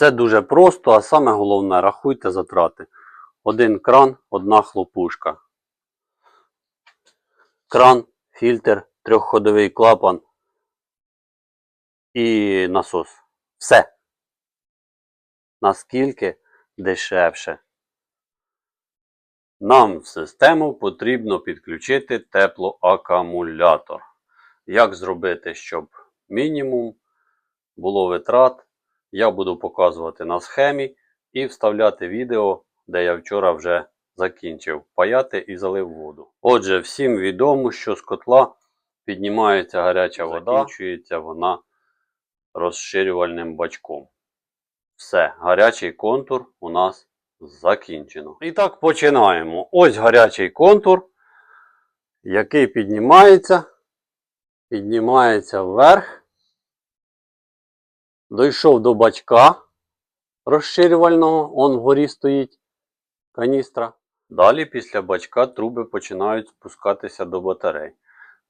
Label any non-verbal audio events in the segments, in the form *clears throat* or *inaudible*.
Все дуже просто, а саме головне, рахуйте затрати. Один кран, одна хлопушка. Кран, фільтр, трьохходовий клапан і насос. Все. Наскільки дешевше. Нам в систему потрібно підключити теплоакумулятор. Як зробити, щоб мінімум було витрат, я буду показувати на схемі і вставляти відео, де я вчора вже закінчив паяти і залив воду. Отже, всім відомо, що з котла піднімається гаряча вода, закінчується вона розширювальним бачком. Все, гарячий контур у нас закінчено. І так починаємо. Ось гарячий контур, який піднімається, піднімається вверх, дійшов до бачка розширювального, он вгорі стоїть каністра. Далі після бачка труби починають спускатися до батарей.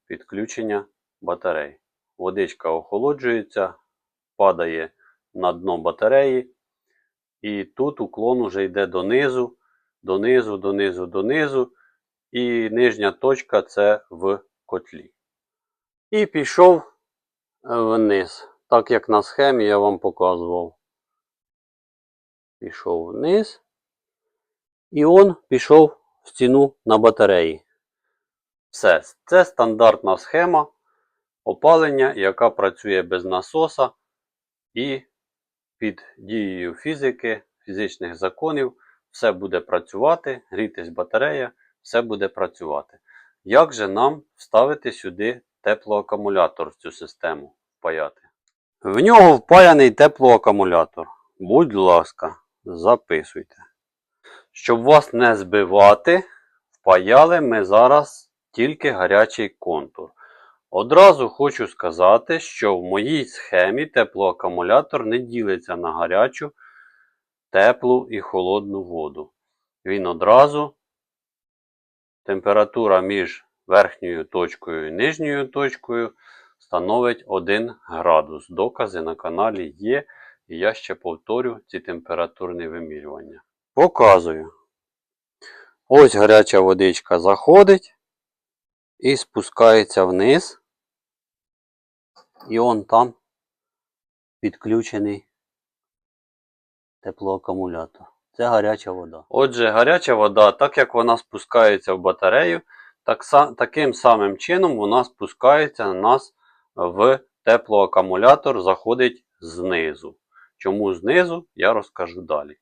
Підключення батарей. Водичка охолоджується, падає на дно батареї. І тут уклон уже йде донизу, донизу, донизу, донизу. І нижня точка це в котлі. І пішов е, вниз. Так як на схемі я вам показував. Пішов вниз. І он пішов в стіну на батареї. Все. Це стандартна схема опалення, яка працює без насоса і під дією фізики, фізичних законів, все буде працювати, грітись батарея, все буде працювати. Як же нам вставити сюди теплоакумулятор в цю систему впаяти? В нього впаяний теплоакумулятор. Будь ласка, записуйте. Щоб вас не збивати, впаяли ми зараз тільки гарячий контур. Одразу хочу сказати, що в моїй схемі теплоакумулятор не ділиться на гарячу, теплу і холодну воду. Він одразу температура між верхньою точкою і нижньою точкою становить 1 градус. Докази на каналі є, і я ще повторю ці температурні вимірювання. Показую. Ось гаряча водичка заходить і спускається вниз. І он там підключений теплоакумулятор. Це гаряча вода. Отже, гаряча вода, так як вона спускається в батарею, так, таким самим чином вона спускається на нас в теплоакумулятор, заходить знизу. Чому знизу, я розкажу далі.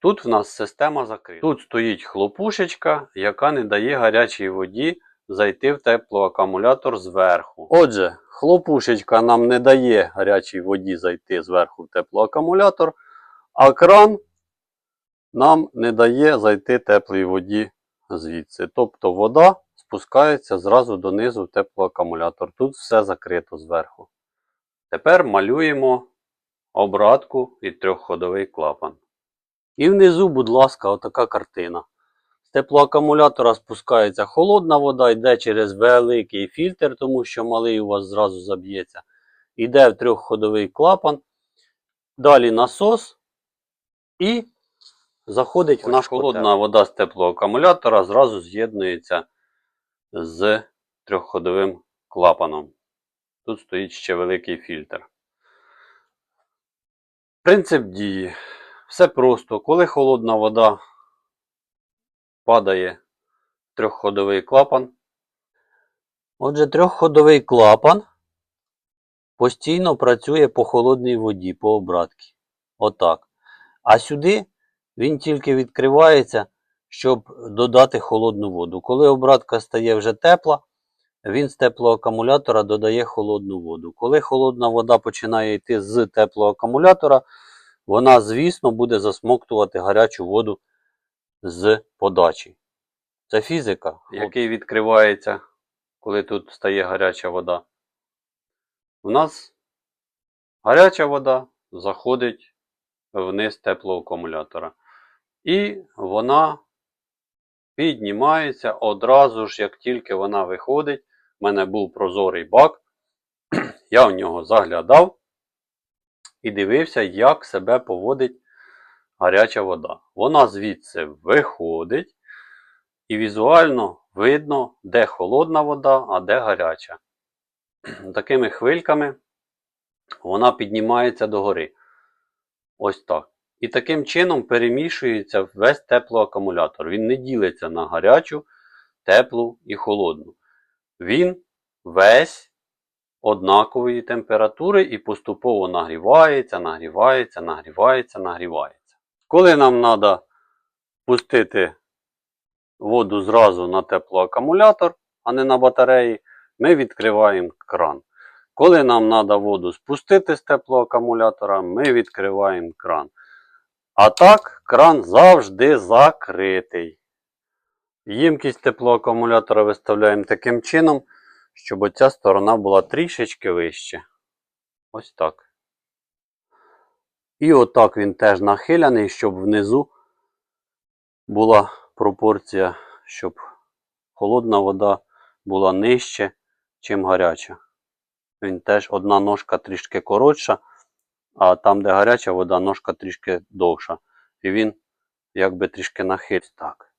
Тут в нас система закрита. Тут стоїть хлопушечка, яка не дає гарячій воді зайти в теплоакумулятор зверху. Отже, хлопушечка нам не дає гарячій воді зайти зверху в теплоакумулятор, а кран нам не дає зайти теплій воді звідси. Тобто вода спускається зразу донизу в теплоакумулятор. Тут все закрито зверху. Тепер малюємо обратку і трьохходовий клапан. І внизу, будь ласка, отака картина. З теплоакумулятора спускається холодна вода, йде через великий фільтр, тому що малий у вас зразу заб'ється. Йде в трьохходовий клапан. Далі насос і заходить в наш холодна вода з теплоакумулятора, зразу з'єднується з трьохходовим клапаном. Тут стоїть ще великий фільтр. Принцип дії. Все просто. Коли холодна вода падає в трьохходовий клапан. Отже, трьохходовий клапан постійно працює по холодній воді, по обратці. Отак. А сюди він тільки відкривається, щоб додати холодну воду. Коли обратка стає вже тепла, він з теплоакумулятора додає холодну воду. Коли холодна вода починає йти з теплоакумулятора, вона, звісно, буде засмоктувати гарячу воду з подачі. Це фізика, який відкривається, коли тут стає гаряча вода. У нас гаряча вода заходить вниз теплого акумулятора. І вона піднімається одразу ж, як тільки вона виходить. У мене був прозорий бак. *clears throat* Я в нього заглядав. і дивився, як себе поводить гаряча вода. Вона звідси виходить, і візуально видно, де холодна вода, а де гаряча. *clears throat* Такими хвильками вона піднімається догори. Ось так. І таким чином перемішується весь теплоакумулятор. Він не ділиться на гарячу, теплу і холодну. Він весь однакової температури і поступово нагрівається, нагрівається, нагрівається, нагрівається. Коли нам треба пустити воду зразу на теплоакумулятор, а не на батареї, ми відкриваємо кран. Коли нам треба воду спустити з теплоакумулятора, ми відкриваємо кран. А так, кран завжди закритий. Ємкість теплоакумулятора виставляємо таким чином, щоб оця сторона була трішечки вище. Ось так. І отак він теж нахиляний, щоб внизу була пропорція, щоб холодна вода була нижче, чим гаряча. Він теж одна ножка трішки коротша, а там, де гаряча вода, ножка трішки довша. І він якби трішки нахиль. Так.